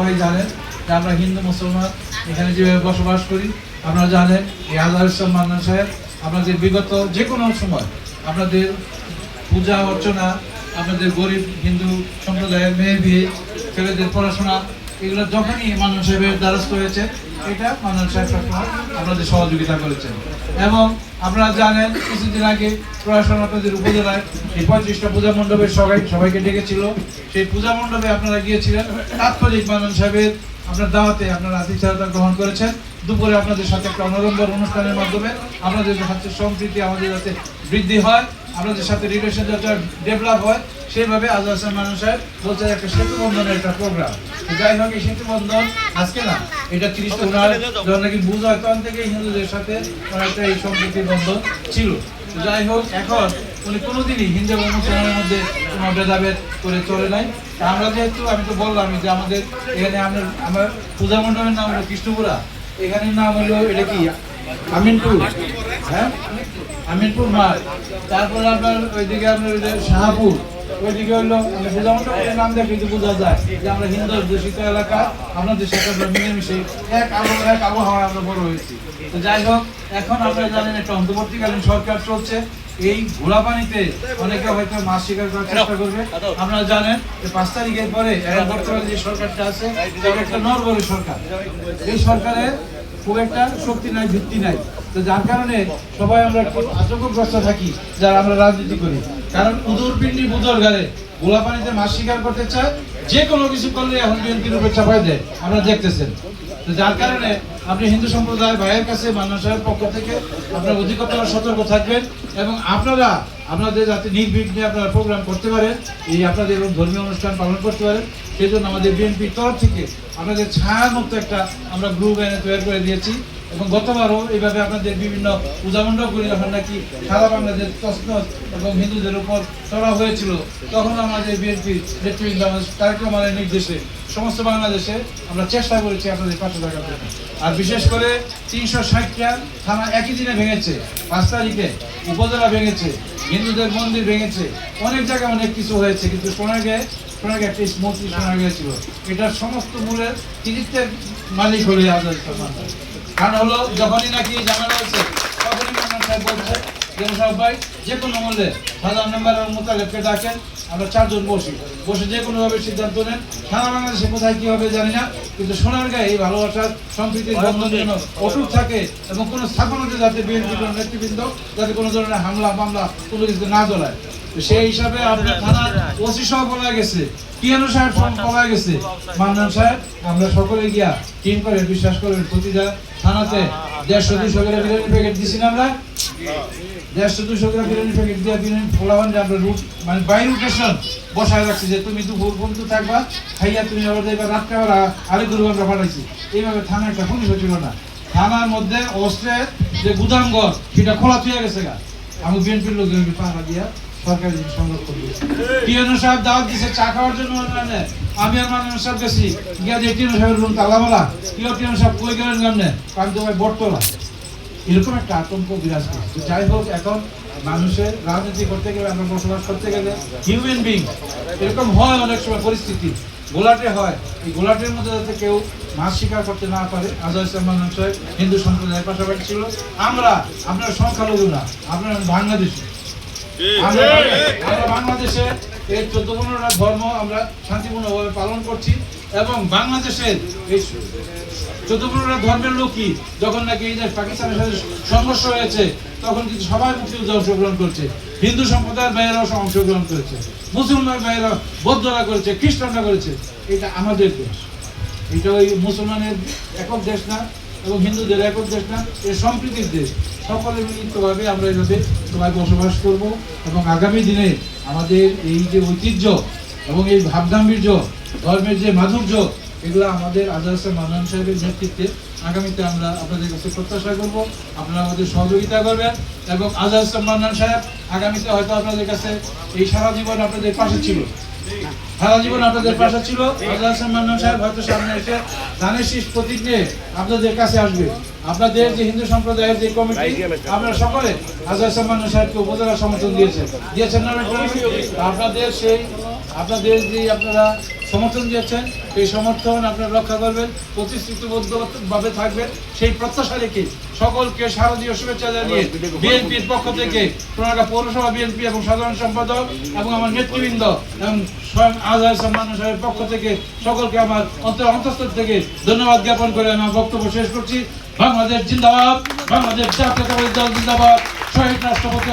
সবাই জানেন যে আমরা হিন্দু, মুসলমান এখানে যেভাবে বসবাস করি, আপনারা জানেন এই আজহার ইসলাম মান্নান সাহেব, আপনাদের বিগত যে কোনো সময় আপনাদের পূজা অর্চনা, আপনাদের গরিব হিন্দু সম্প্রদায়ের মেয়ে বিয়ে, ছেলেদের পড়াশোনা, এগুলো যখনই মান্নান সাহেবের দ্বারস্থ হয়েছে, এটা মান্নান সাহেব সবসময় আপনাদের সহযোগিতা করেছেন। এবং আপনারা জানেন, কিছুদিন আগে প্রশাসন আপনাদের উপজেলায় এই পঁয়ত্রিশটা পূজা মণ্ডপের সবাই, সবাইকে ডেকেছিল। সেই পূজা মণ্ডপে আপনারা গিয়েছিলেন। তাৎক্ষণিক মানন সাহেবের আপনার দাওয়াতে আপনারা আতিথ্যতা গ্রহণ করেছেন। দুপুরে আপনাদের সাথে একটা অনলম্বর অনুষ্ঠানের মাধ্যমে আপনাদের হাতের সম্প্রীতি, আমাদের হাতে বৃদ্ধি হয়। আপনাদের সাথে রিলেশন যাতে ডেভেলপ হয়, সেইভাবে আজ হাসান মানুষ বলছে একটা সেতু বন্ধনের একটা প্রোগ্রাম যাই হোক, এই সেতু বন্ধন আজকে না, এটা তিরিশটা ওনার যখন নাকি বুঝ হয়, তখন থেকে হিন্দুদের সাথে একটা এই সম্প্রীতির বন্ধন ছিল। যাই হোক, এখন উনি কোনোদিনই হিন্দু এবং মুসলমানের মধ্যে কোনো ভেদাভেদ করে চলে নাই। আমরা যেহেতু, আমি তো বললাম যে আমাদের এখানে আমরা, আমার পূজা মণ্ডপের নাম হলো কৃষ্ণপুরা। এখানের নাম হলো এটা কি? আমিনপুর হ্যাঁ? আমিনপুর মাঠ তারপর আপনার ওইদিকে আপনার ওই যে শাহাপুর। ওইদিকে হলো মানে পূজা মণ্ডপের নাম দেখে কিন্তু বোঝা যায় যে আমরা হিন্দু দূষিত এলাকা আপনাদের সাথে মিলেমিশে এক আবহাওয়া এক আবহাওয়ায় আমরা বড় হয়েছি। তো যাই হোক এখন আপনারা জানেন একটা অন্তর্বর্তীকালীন সরকার চলছে। এই ঘোলা পানিতে অনেকে হয়তো মাছ শিকার করার চেষ্টা করবে। আপনারা জানেন যে পাঁচ তারিখের পরে বর্তমানে যে সরকারটা আছে একটা নরবরে সরকার। এই সরকারের খুব একটা শক্তি নাই, ভিত্তি নাই। তো যার কারণে সবাই আমরা খুব আতঙ্কগ্রস্ত থাকি, যারা আমরা রাজনীতি করি। কারণ উদর পিন্ডি বুদর গালে গোলা পানিতে মাছ শিকার করতে চায়, যে কোনো কিছু করলে এখন বিএনপির উপর চাপাই দেয়। আপনারা দেখতেছেন। তো যার কারণে আপনি হিন্দু সম্প্রদায় ভাইয়ের কাছে সাহেবের পক্ষ থেকে আপনার অধিকতর সতর্ক থাকবেন এবং আপনারা আপনাদের যাতে নির্বিঘ্নে আপনারা প্রোগ্রাম করতে পারেন, এই আপনাদের ধর্মীয় অনুষ্ঠান পালন করতে পারেন, সেই জন্য আমাদের বিএনপির তরফ থেকে আপনাদের ছায়ার মতো একটা আমরা গ্রুপ এনে তৈরি করে দিয়েছি। এবং গতবারও এইভাবে আপনাদের বিভিন্ন পূজা মণ্ডপগুলি যখন নাকি সারা বাংলাদেশ তসনস এবং হিন্দুদের উপর চড়া হয়েছিল, তখন আমাদের বিএনপি নেতৃবৃন্দ আমাদের তারেক নির্দেশে সমস্ত বাংলাদেশে আমরা চেষ্টা করেছি আপনাদের পাশে থাকার জন্য আর বিশেষ করে তিনশো ষাটটা থানা একই দিনে ভেঙেছে, পাঁচ তারিখে উপজেলা ভেঙেছে, হিন্দুদের মন্দির ভেঙেছে, অনেক জায়গায় অনেক কিছু হয়েছে, কিন্তু সোনাগে সোনাগে একটা স্মৃতি শোনা গিয়েছিল এটার সমস্ত মূলের কৃতিত্বের মালিক হলে আজাদ। কারণ হলো যখনই নাকি জানা হয়েছে তখনই মান্নান সাহেব বলছে যে সাহেব ভাই যে কোনো মূল্যে সাধারণ মেম্বারের মোতালেবকে ডাকেন আমরা চারজন বসি। বসে যে কোনোভাবে সিদ্ধান্ত নেন। সারা বাংলাদেশে কোথায় কি হবে জানি না কিন্তু সোনার গায়ে এই ভালোবাসার সম্প্রীতির বন্ধন যেন অটুট থাকে এবং কোনো স্থাপনাতে যাতে বিএনপি নেতৃবৃন্দ যাতে কোনো ধরনের হামলা মামলা কোনো কিছু না চলায় তো সেই হিসাবে আপনার থানার ওসি সহ বলা গেছে। পিয়ানো সাহেব সব বলা গেছে? মান্নান সাহেব, আমরা সকলে গিয়া টিম করে বিশ্বাস করবেন প্রতিটা থানাতে দেড়শো, দুশো করে বিরিয়ানি প্যাকেট দিছি না আমরা। দেড়শো, দুশো করে বিরিয়ানি প্যাকেট দিয়ে বিরিয়ানি ফোলাবান যে আমরা রুট মানে বাই রুটেশন বসায় রাখছি যে তুমি দুপুর পর্যন্ত থাকবা, খাইয়া তুমি আবার দেখবা রাত্রেবেলা আরেক গরু আমরা পাঠাইছি এইভাবে থানা একটা পুলিশ ছিল না। থানার মধ্যে অস্ত্রের যে গুদাম ঘর সেটা খোলা থুয়ে গেছে গা। আমি বিএনপির লোকজন পাহারা দিয়া সরকারি সংগ্রহ করি টিএনও সাহেব দাওয়াত দিছে, চা খাওয়ার জন্য মানে আমি আর মাননীয় সাহেব গেছি। গিয়া যে টিএনও সাহেবের রুম তালামালা কিও টিএনও সাহেব কই গেলেন কেমনে? আমি তো ভাই বটতলা। এরকম একটা আতঙ্ক বিরাজ করছে যাই হোক, এখন মানুষের রাজনীতি করতে গেলে, আমরা বসবাস করতে গেলে হিউম্যান বিং এরকম হয় অনেক সময় পরিস্থিতি। গোলাটে হয়। এই গোলাটের মধ্যে যাতে কেউ মাছ শিকার করতে না পারে আজহার ইসলাম সাহেব হিন্দু সম্প্রদায়ের পাশাপাশি ছিল। আমরা আপনার সংখ্যালঘু না আপনার বাংলাদেশি। আমরা আমরা বাংলাদেশে এই চোদ্দ পনেরোটা ধর্ম আমরা শান্তিপূর্ণভাবে পালন করছি এবং বাংলাদেশের এই চোদ্দ পনেরোটা ধর্মের লোকই যখন নাকি এই যে পাকিস্তানের সাথে সংঘর্ষ হয়েছে তখন কিন্তু সবাই মুক্তিযুদ্ধে অংশগ্রহণ করছে। হিন্দু সম্প্রদায়ের ভাইয়েরাও অংশগ্রহণ করেছে। মুসলমান ভাইয়েরা বৌদ্ধরা করেছে খ্রিস্টানরা করেছে। এটা আমাদের দেশ। এটা ওই মুসলমানের একক দেশ না এবং হিন্দুদের একক দেশ না এ সম্প্রীতির দেশ। সকলে মিলিতভাবে আমরা এভাবে সবাই বসবাস করব এবং আগামী দিনে আমাদের এই যে ঐতিহ্য এবং এই ভাবগাম্ভীর্য, ধর্মের যে মাধুর্য, এগুলো আমাদের আজহার মান্নান সাহেবের নেতৃত্বে আগামীতে আমরা আপনাদের কাছে প্রত্যাশা করব। আপনারা আমাদের সহযোগিতা করবেন এবং আজহার মান্নান সাহেব আগামীতে হয়তো আপনাদের কাছে এই সারা জীবন আপনাদের পাশে ছিল। সারা জীবন আপনাদের পাশে ছিল। আল্লাহ সাহেব হয়তো সামনে এসে ধানের শীষ প্রতীক নিয়ে আপনাদের কাছে আসবে। আপনাদের যে হিন্দু সম্প্রদায়ের যে কমিটি আপনারা সকলে আজহার মান্নান সাহেবকে উপজেলা সমর্থন দিয়েছেন। দিয়েছেন না আপনাদের সেই আপনাদের যে আপনারা সমর্থন দিয়েছেন, এই সমর্থন আপনারা রক্ষা করবেন, প্রতিশ্রুতিবদ্ধভাবে থাকবেন। সেই প্রত্যাশা রেখে সকলকে শারদীয় শুভেচ্ছা জানিয়ে বিএনপির পক্ষ থেকে সোনারগাঁ পৌরসভা বিএনপি এবং সাধারণ সম্পাদক এবং আমার নেতৃবৃন্দ এবং স্বয়ং আজহার সম্মান সাহেবের পক্ষ থেকে সকলকে আমার অন্তর অন্তঃস্থল থেকে ধন্যবাদ জ্ঞাপন করে আমি বক্তব্য শেষ করছি। বাংলাদেশ জিন্দাবাদ, বাংলাদেশ জাতীয়তাবাদী দল জিন্দাবাদ, শহীদ রাষ্ট্রপতি